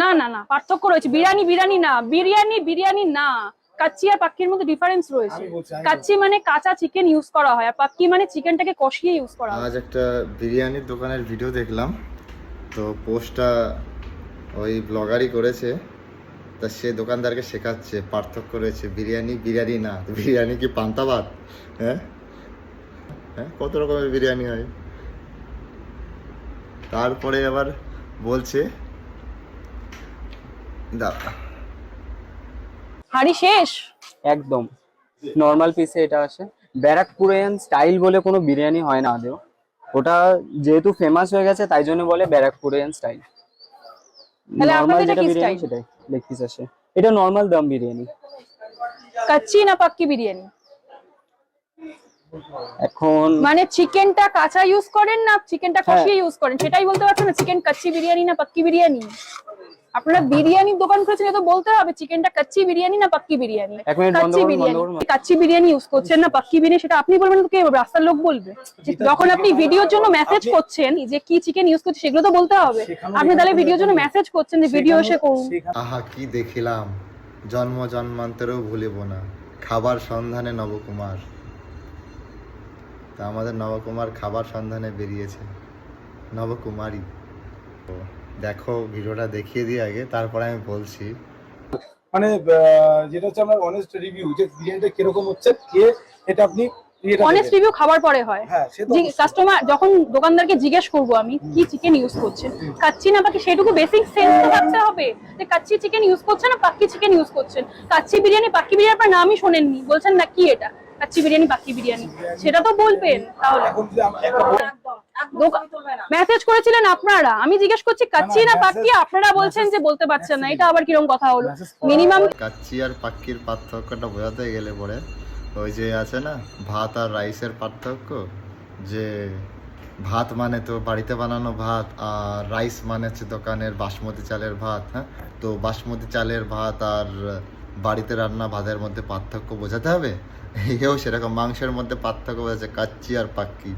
না না না পার্থক্য রয়েছে। বিরিয়ানি বিরিয়ানি না বিরিয়ানি বিরিয়ানি না। কাচ্চি আর পাক্কির মধ্যে ডিফারেন্স রয়েছে। আমি কাচ্চি মানে কাঁচা চিকেন ইউজ করা হয় আর পাক্কি মানে চিকেনটাকে কষিয়ে ইউজ করা হয়। আজ একটা বিরিয়ানির দোকানের ভিডিও দেখলাম। তো পোস্টটা ওই ব্লগারই করেছে। তা সে দোকানদারকে শেখাচ্ছে পার্থক্য রয়েছে বিরিয়ানি বিরিয়ানি না। বিরিয়ানি কি পান্তা ভাত? হ্যাঁ? হ্যাঁ? কত রকমের বিরিয়ানি হয়? তারপরে আবার বলছে দাঁড়া। হাড়ি শেষ? একদম। নর্মাল পিসে এটা আসে। ব্যারাকপুরিয়ান স্টাইল বলে কোনো বিরিয়ানি হয় না আদেও। ওটা যেহেতু ফেমাস হয়ে গেছে তাই জন্য বলে ব্যারাকপুরিয়ান স্টাইল তাহলে নর্মাল আপনাদের এটা যেটা কি বিরিয়ানি সেটাই লেগ পিস আসে। এটা নর্মাল দম বিরিয়ানি। কাচ্চি না পাক্কি বিরিয়ানি? এখন মানে চিকেনটা কাঁচা ইউজ করেন না চিকেনটা হ্যাঁ। কষিয়ে ইউজ করেন? সেটাই বলতে পারছেন না চিকেন কাচ্চি বিরিয়ানি না পাক্কি বিরিয়ানি? আপনারা বিরিয়ানির দোকান খুলেছেন এটা বলতে হবে চিকেনটা কাচ্চি বিরিয়ানি না পাক্কি বিরিয়ানি? কাচ্চি বিরিয়ানি। কাচ্চি বিরিয়ানি ইউজ করছেন না পাক্কি বিরিয়ানি সেটা আপনি বলবেন তো কে বলবে? রাস্তার লোক বলবে। যখন আপনি ভিডিওর জন্য মেসেজ করছেন যে কি চিকেন ইউজ করছে সেগুলো তো বলতে হবে। আপনি তাহলে ভিডিওর জন্য মেসেজ করছেন যে ভিডিও এসে করুন। আহা কি দেখিলাম। জন্ম জন্মান্তরেও ভুলিব না। খাবার সন্ধানে নবকুমার। তা আমাদের নবকুমার খাবার সন্ধানে বেরিয়েছে। নবকুমারী। তো দেখো ভিডিওটা দেখিয়ে দিই আগে তারপরে আমি বলছি। মানে আহ, যেটা হচ্ছে আমার অনেস্ট রিভিউ যে বিরিয়ানিটা কীরকম হচ্ছে কে এটা আপনি অনেস্ট রিভিউ খাবার পরে হয়। হ্যাঁ সে তো কাস্টমার যখন দোকানদারকে জিজ্ঞেস করব আমি কি চিকেন ইউজ করছেন কাচ্চি না বাকি সেটুকু বেসিক সেন্স তো থাকতে হবে। যে কাচ্চি চিকেন ইউজ করছেন না পাক্কি চিকেন ইউজ করছেন কাচ্চি বিরিয়ানি পাক্কি বিরিয়ানি আপনার নামই শোনেননি। বলছেন না কি এটা? কাচ্চি বিরিয়ানি পাক্কি বিরিয়ানি। সেটা তো বলবেন তাহলে। মেসেজ করেছিলেন আপনারা। আমি জিজ্ঞেস করছি কাচ্চি না পাক্কি? আপনারা বলছেন যে বলতে পারছেন না। এটা আবার কীরকম কথা হলো? মিনিমাম কাচ্চি আর পাক্কির পার্থক্যটা বোঝাতে গেলে পরে ওই যে আছে না ভাত আর রাইসের পার্থক্য যে ভাত মানে তো বাড়িতে বানানো ভাত আর রাইস মানে হচ্ছে দোকানের বাসমতি চালের ভাত হ্যাঁ? তো বাসমতি চালের ভাত আর বাড়িতে রান্না ভাতের মধ্যে পার্থক্য বোঝাতে হবে? এও সেরকম মাংসের মধ্যে পার্থক্য বোঝাচ্ছে কাচ্চি আর পাক্কি।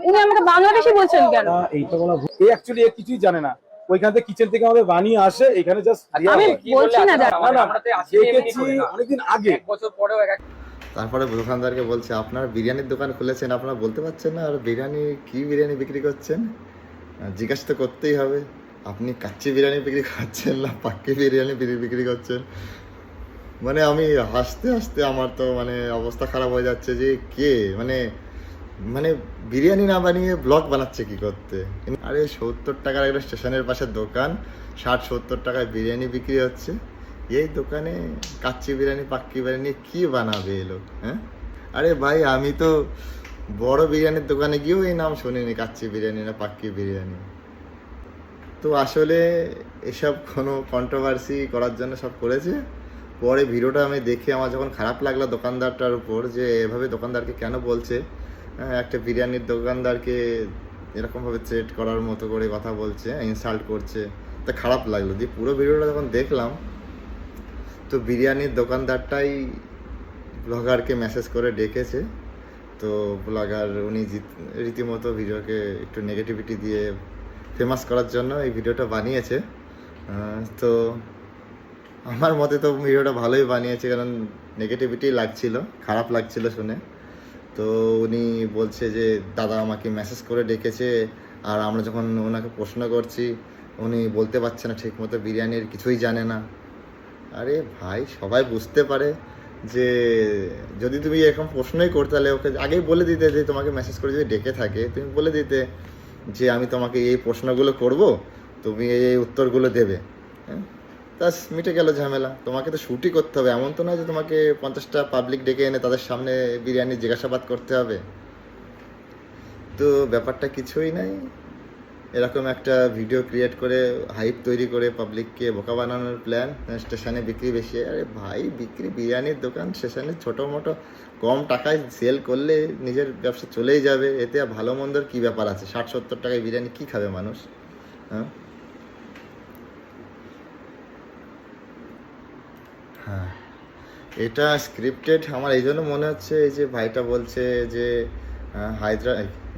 উনি আমাকে বাংলাদেশি বলছেন কেন? এইটা কোনো ভুল- এ অ্যাকচুয়ালি এ কিছুই জানে না। ওইখান থেকে কিচেন থেকে আমাদের বানিয়ে আসে এখানে জাস্ট আমি বলছি না দাদা না না দেখেছি অনেকদিন আগে। তারপরে দোকানদারকে বলছে আপনারা বিরিয়ানির দোকান খুলেছেন আপনারা বলতে পারছেন না আর বিরিয়ানি কি বিরিয়ানি বিক্রি করছেন? জিজ্ঞাসা তো করতেই হবে। আপনি কাচ্চি বিরিয়ানি বিক্রি করছেন না পাক্কি বিরিয়ানি বিক্রি করছেন? মানে আমি হাসতে হাসতে আমার তো মানে অবস্থা খারাপ হয়ে যাচ্ছে যে কে? মানে মানে বিরিয়ানি না বানিয়ে ব্লগ বানাচ্ছে কি করতে? আরে সত্তর টাকার একটা স্টেশনের পাশে দোকান, ষাট সত্তর টাকায় বিরিয়ানি বিক্রি হচ্ছে। এই দোকানে কাচ্চি বিরিয়ানি, পাক্কি বিরিয়ানি কি বানাবে এই লোক হ্যাঁ? আরে ভাই, আমি তো বড় বিরিয়ানির দোকানে গিয়েও এই নাম শুনিনি, কাচ্চি বিরিয়ানি না পাক্কি বিরিয়ানি। তো আসলে এসব কোনো কন্ট্রোভার্সি করার জন্য সব করেছে। পরে ভিডিওটা আমি দেখে আমার যখন খারাপ লাগল দোকানদারটার উপর যে এভাবে দোকানদারকে কেন বলছে একটা বিরিয়ানির দোকানদারকে এরকমভাবে থ্রেট করার মতো করে কথা বলছে ইনসাল্ট করছে। তা খারাপ লাগল। দিয়ে পুরো ভিডিওটা যখন দেখলাম, তো বিরিয়ানির দোকানদারটাই ব্লগারকে মেসেজ করে ডেকেছে। তো ব্লগার উনি রীতিমতো ভিডিওকে একটু নেগেটিভিটি দিয়ে ফেমাস করার জন্য এই ভিডিওটা বানিয়েছে। তো আমার মতে তো ভিডিওটা ভালোই বানিয়েছে, কারণ নেগেটিভিটি লাগছিল, খারাপ লাগছিল শুনে। তো উনি বলছে যে, দাদা আমাকে মেসেজ করে ডেকেছে, আর আমরা যখন ওনাকে প্রশ্ন করছি, উনি বলতে পারছে না ঠিকমতো বিরিয়ানির, কিছুই জানে না। আরে ভাই, সবাই বুঝতে পারে যে, যদি তুমি এরকম প্রশ্নই করতে তাহলে ওকে আগেই বলে দিতে যে, তোমাকে মেসেজ করে যদি ডেকে থাকে, তুমি বলে দিতে যে, আমি তোমাকে এই প্রশ্নগুলো করব, তুমি এই এই উত্তরগুলো দেবে। ব্যাস, মিটে গেল ঝামেলা। তোমাকে তো শুটই করতে হবে। এমন তো নয় যে তোমাকে পঞ্চাশটা পাবলিক ডেকে এনে তাদের সামনে বিরিয়ানি জিজ্ঞাসাবাদ করতে হবে। তো ব্যাপারটা কিছুই নাই। এরকম একটা ভিডিও ক্রিয়েট করে হাইপ তৈরি করে পাবলিককে বোকা বানানোর প্ল্যান স্টেশনে বিক্রি বেশি। আরে ভাই, বিক্রি বিরিয়ানির দোকান স্টেশনে ছোটো মোটো কম টাকায় সেল করলে নিজের ব্যবসা চলেই যাবে। এতে ভালো মন্দর কী ব্যাপার আছে? ষাট সত্তর টাকায় বিরিয়ানি কী খাবে মানুষ? হ্যাঁ? এটা স্ক্রিপ্টেড আমার এই জন্য মনে হচ্ছে এই যে ভাইটা বলছে যে হ্যাঁ, হায়দ্রা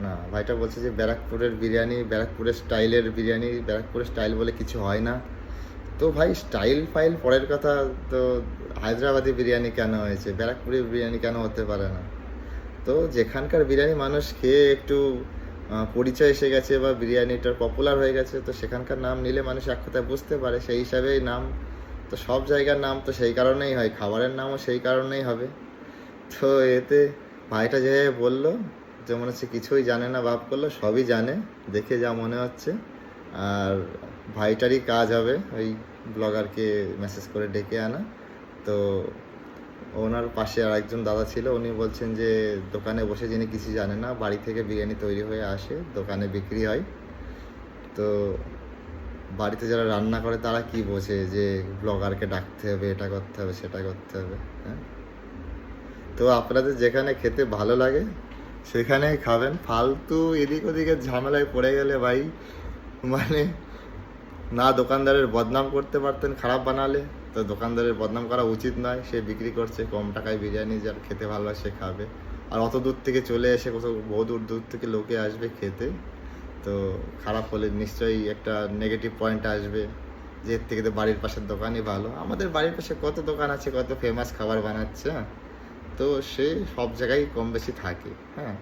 না ভাইটা বলছে যে ব্যারাকপুরের বিরিয়ানি ব্যারাকপুরের স্টাইলের বিরিয়ানি ব্যারাকপুরের স্টাইল বলে কিছু হয় না। তো ভাই স্টাইল ফাইল পরের কথা তো হায়দ্রাবাদি বিরিয়ানি কেন হয়েছে? ব্যারাকপুরের বিরিয়ানি কেন হতে পারে না? তো যেখানকার বিরিয়ানি মানুষ খেয়ে একটু পরিচয় এসে গেছে বা বিরিয়ানিটার পপুলার হয়ে গেছে তো সেখানকার নাম নিলে মানুষ এক কথায় বুঝতে পারে। সেই হিসাবেই নাম তো সব জায়গার নাম তো সেই কারণেই হয়, খাবারের নামও সেই কারণেই হবে। তো এতে ভাইটা যে বলল, যে মনে হচ্ছে কিছুই জানে না, ভাব করল, সবই জানে, দেখে যা মনে হচ্ছে। আর ভাইটারই কাজ হবে ওই ব্লগারকে মেসেজ করে ডেকে আনা। তো ওনার পাশে আর একজন দাদা ছিল, উনি বলছেন যে দোকানে বসে যিনি কিছু জানে না, বাড়ি থেকে বিরিয়ানি তৈরি হয়ে আসে, দোকানে বিক্রি হয়। তো বাড়িতে যারা রান্না করে, তারা কি বোঝে যে ব্লগারকে ডাকতে হবে, এটা করতে হবে, সেটা করতে হবে হ্যাঁ? তো আপনাদের যেখানে খেতে ভালো লাগে, সেখানেই খাবেন। ফালতু এদিক ওদিকে ঝামেলায় পড়ে গেলে ভাই মানে না দোকানদারের বদনাম করতে পারতেন খারাপ বানালে, তো দোকানদারের বদনাম করা উচিত নয়। সে বিক্রি করছে, কম টাকায় বিরিয়ানি, যার খেতে ভালো সে খাবে। আর অত দূর থেকে চলে এসে কোথাও, বহু দূর দূর থেকে লোকে আসবে খেতে তো খারাপ হলে নিশ্চয়ই একটা নেগেটিভ পয়েন্ট আসবে যে এর থেকে তো বাড়ির পাশের দোকানই ভালো। আমাদের বাড়ির পাশে কত দোকান আছে, কত ফেমাস খাবার বানাচ্ছে হ্যাঁ? তো সে সব জায়গায় কম বেশি থাকে হ্যাঁ?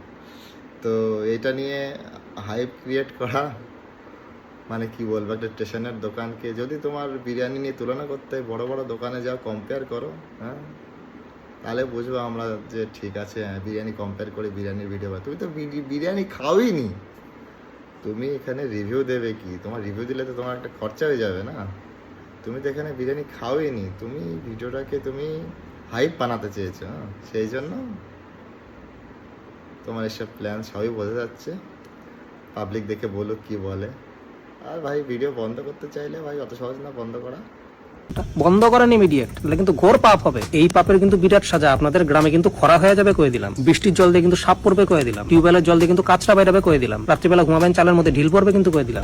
তো এটা নিয়ে হাইপ ক্রিয়েট করা মানে কি বলব, একটা স্টেশনের দোকানকে। যদি তোমার বিরিয়ানি নিয়ে তুলনা করতে বড় বড় দোকানে যাও কম্পেয়ার করো হ্যাঁ? তাহলে বুঝব আমরা যে ঠিক আছে হ্যাঁ বিরিয়ানি কম্পেয়ার করে বিরিয়ানির ভিডিও তুমি তো বিরি- বিরিয়ানি খাওই নি। তুমি এখানে রিভিউ দেবে কি? তোমার রিভিউ দিলে তো তোমার একটা খরচা হয়ে যাবে না? তুমি তো এখানে বিরিয়ানি খাওই নি তুমি ভিডিওটাকে তুমি হাইপ বানাতে চেয়েছো হ্যাঁ? সেই জন্য তোমার এসব প্ল্যান সবই বোঝা যাচ্ছে। পাবলিক দেখে বলুক কি বলে। আর ভাই ভিডিও বন্ধ করতে চাইলে ভাই, অত সহজ না বন্ধ করা। বন্ধ করেন ইমিডিয়েট তাহলে কিন্তু ঘোর পাপ হবে। এই পাপের কিন্তু বিরাট সাজা, আপনাদের গ্রামে কিন্তু খরা হয়ে যাবে কয়ে দিলাম। বৃষ্টির জল দিয়ে কিন্তু সাপ পড়বে কয়ে দিলাম। টিউবওয়েলের জল দিয়ে কিন্তু কাঁচরা বাইরাবে কয়ে দিলাম। রাত্রিবেলা ঘুমাবেন, চালের মধ্যে ঢিল পড়বে কিন্তু কয়ে দিলাম।